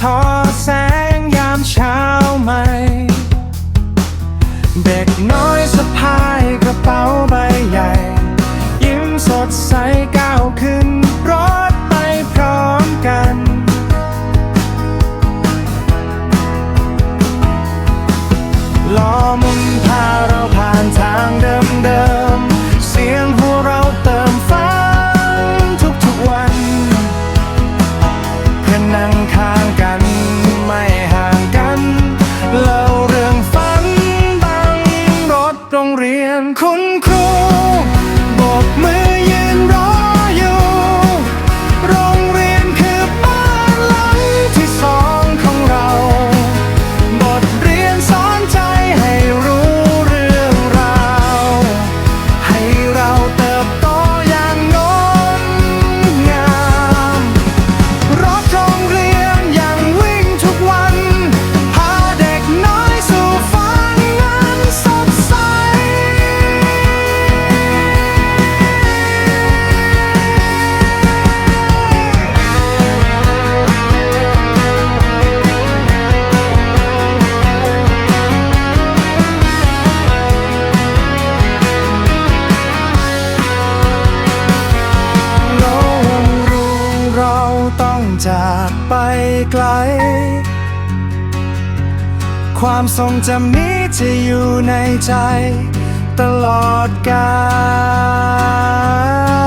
ทอแสงยามเช้าใหม่ เด็กน้อยสะพายกระเป๋าใบใหญ่ ยิ้มสดใสก้าวขึ้นรถไปพร้อมกัน ล้อมุน รียนคุณครูบกมือยืนรอ จากไปไกล ความทรงจำนี้จะอยู่ในใจ ตลอดกาล